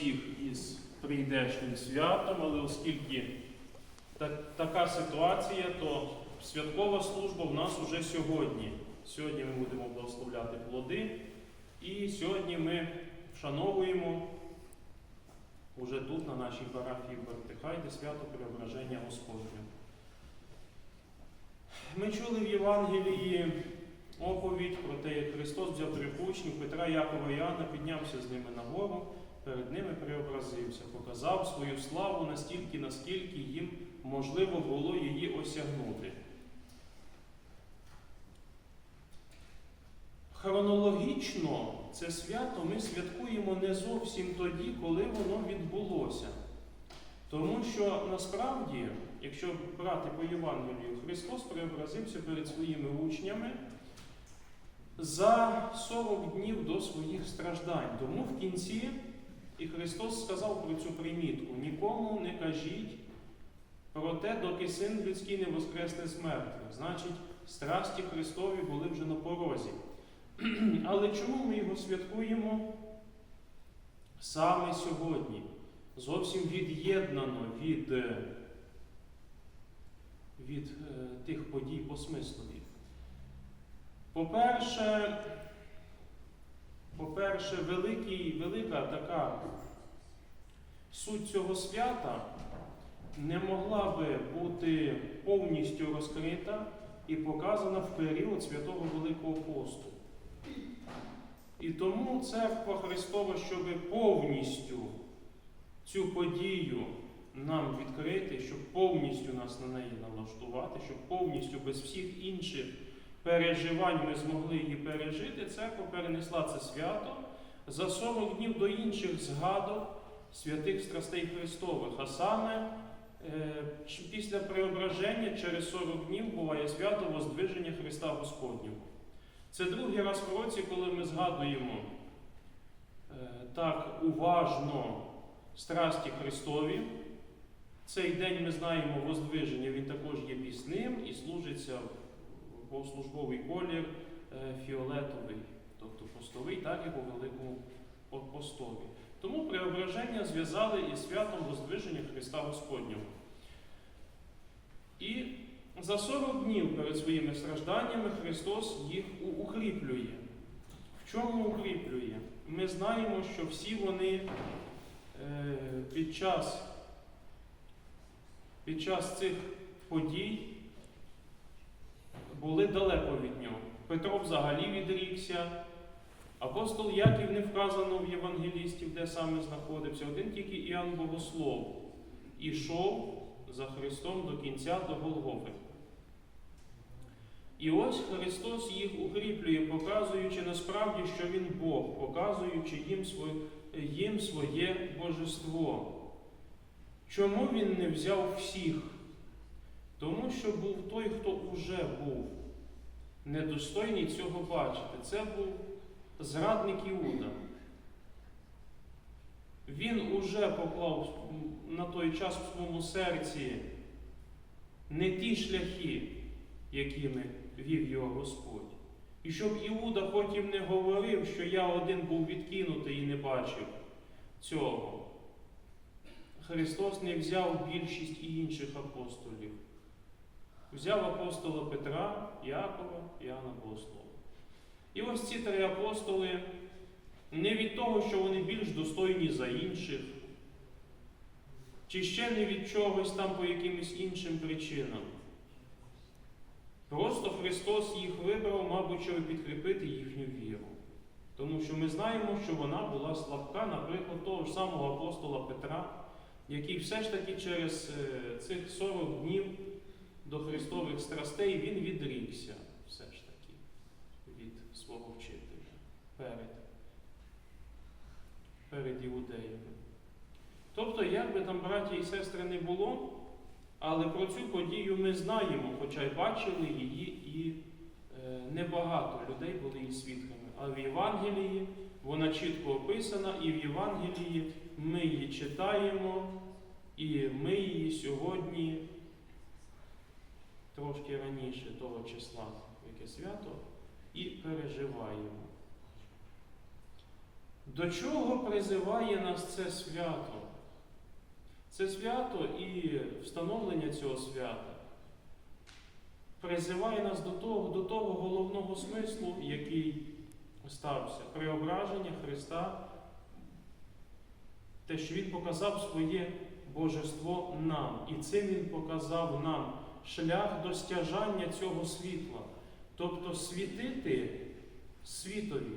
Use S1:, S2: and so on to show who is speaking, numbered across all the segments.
S1: всіх із прийдешнім святом, але оскільки так, така ситуація, то святкова служба в нас уже сьогодні. Сьогодні ми будемо благословляти плоди, і сьогодні ми вшановуємо уже тут, на нашій парафії Бертихайде, свято Преображення Господнє. Ми чули в Євангелії оповідь про те, як Христос взяв трьох учнів Петра, Якова і Іоанна, піднявся з ними на гору, перед ними преобразився, показав свою славу настільки, наскільки їм можливо було її осягнути. Хронологічно це свято ми святкуємо не зовсім тоді, коли воно відбулося. Тому що насправді, якщо брати по Євангелію, Христос преобразився перед своїми учнями за 40 днів до своїх страждань. Тому в кінці і Христос сказав про цю примітку: нікому не кажіть про те, доки син людський не воскресне з. Значить, страсті Христові були вже на порозі. Але чому ми його святкуємо саме сьогодні? Зовсім від'єднано від, від е, тих подій по смислові. По-перше, по-перше, велика така суть цього свята не могла би бути повністю розкрита і показана в період Святого Великого посту. І тому церква Христова, щоб повністю цю подію нам відкрити, щоб повністю нас на неї налаштувати, щоб повністю без всіх інших переживань ми змогли її пережити, церква перенесла це свято за 40 днів до інших згадок святих страстей Христових. А саме е, після преображення через 40 днів буває свято Воздвиження Христа Господнього. Це другий раз в році, коли ми згадуємо е, так уважно страсті Христові. Цей день ми знаємо Воздвиження, він також є пісним і служиться в богослужбовий колір е, фіолетовий, тобто постовий, так як у Великому постові. Тому преображення зв'язали із святом Воздвиження Христа Господнього. І за 40 днів перед своїми стражданнями Христос їх укріплює. В чому укріплює? Ми знаємо, що всі вони е, під час, під час цих подій були далеко від нього. Петро взагалі відрікся. Апостол Яків не вказано в Євангелістів, де саме знаходився. Один тільки Іоанн Богослов ішов за Христом до кінця до Голгофи. І ось Христос їх укріплює, показуючи насправді, що Він Бог, показуючи їм своє, їм своє божество. Чому Він не взяв всіх? Тому що був той, хто уже був недостойний цього бачити. Це був зрадник Іуда. Він уже поклав на той час в своєму серці не ті шляхи, якими вів його Господь. І щоб Іуда потім не говорив, що я один був відкинутий і не бачив цього. Христос не взяв більшість і інших апостолів. Взяв апостола Петра, Якова, Іоанна Богослова. І ось ці три апостоли не від того, що вони більш достойні за інших, чи ще не від чогось там по якимось іншим причинам. Просто Христос їх вибрав, мабуть, щоб підкріпити їхню віру. Тому що ми знаємо, що вона була слабка, наприклад, того ж самого апостола Петра, який все ж таки через е, цих 40 днів до Христових страстей він відрікся все ж таки від свого вчителя перед, перед іудеями. Тобто, як би там браті і сестри не було, але про цю подію ми знаємо, хоча й бачили її, і е, небагато людей були її свідками. А в Євангелії вона чітко описана, і в Євангелії ми її читаємо, і ми її сьогодні, трошки раніше того числа, яке свято, і переживаємо. До чого призиває нас це свято? Це свято і встановлення цього свята призиває нас до того, до того головного смислу, який стався преображення Христа, те, що Він показав своє божество нам. І цим Він показав нам шлях до стяжання цього світла, тобто світити світові.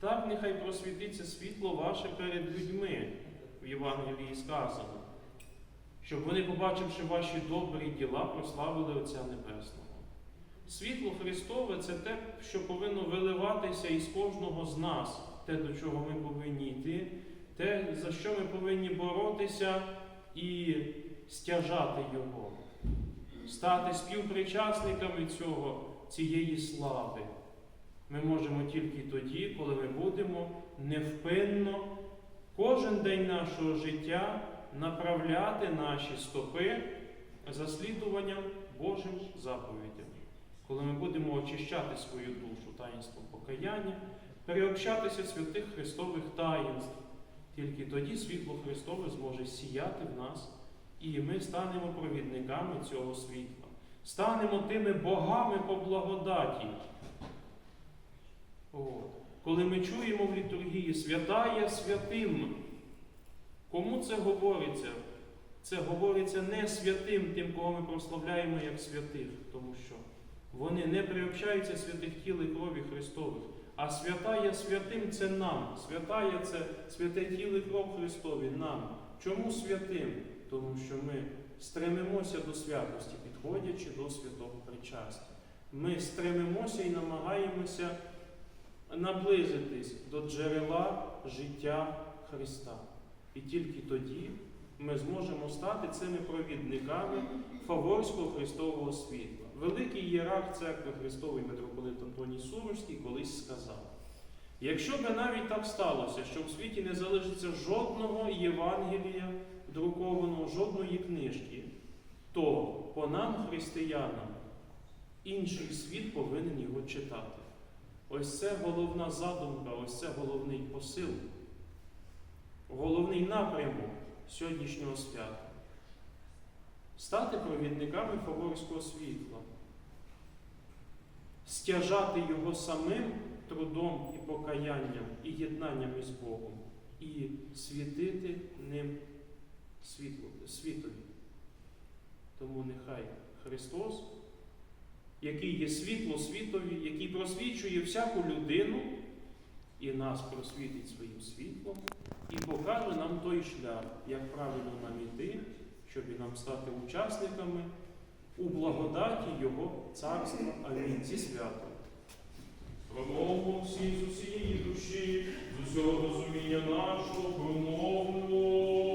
S1: Так нехай просвітиться світло ваше перед людьми в Євангелії сказано, щоб вони, побачивши ваші добрі діла, прославили Отця Небесного. Світло Христове це те, що повинно виливатися із кожного з нас, те, до чого ми повинні йти, те, за що ми повинні боротися і стяжати Його, стати співпричасниками цього, цієї слави. Ми можемо тільки тоді, коли ми будемо невпинно кожен день нашого життя направляти наші стопи за слідуванням Божим заповідям. Коли ми будемо очищати свою душу таїнством покаяння, переобщатися святих Христових таїнств, тільки тоді світло Христове зможе сіяти в нас, і ми станемо провідниками цього світла, станемо тими богами по благодаті. От. Коли ми чуємо в літургії святая святим, кому це говориться? Це говориться не святим, тим, кого ми прославляємо як святих, тому що вони не приобщаються святих тіл і крові Христових. А святая святим це нам. Святая це святе тіло і кров Христові нам. Чому святим? Тому що ми стремимося до святості, підходячи до святого причастя. Ми стремимося і намагаємося наблизитись до джерела життя Христа. І тільки тоді ми зможемо стати цими провідниками Фаворського Христового світла. Великий ієрарх церкви Христової митрополит Антоній Суровський колись сказав: якщо би навіть так сталося, що в світі не залишиться жодного Євангелія друкованого, жодної книжки, то по нам, християнам, інший світ повинен його читати. Ось це головна задумка, ось це головний посил, головний напрямок сьогоднішнього свята. Стати провідниками фаворського світла, стяжати його самим трудом і покаянням і єднанням із Богом, і світити ним світові. Тому нехай Христос який є світло світові, який просвічує всяку людину і нас просвітить своїм світлом, і покаже нам той шлях, як правильно нам іти, щоб і нам стати учасниками у благодаті Його царства. Амінь. Зі святом промову всі з усієї душі, з усього розуміння нашого промову.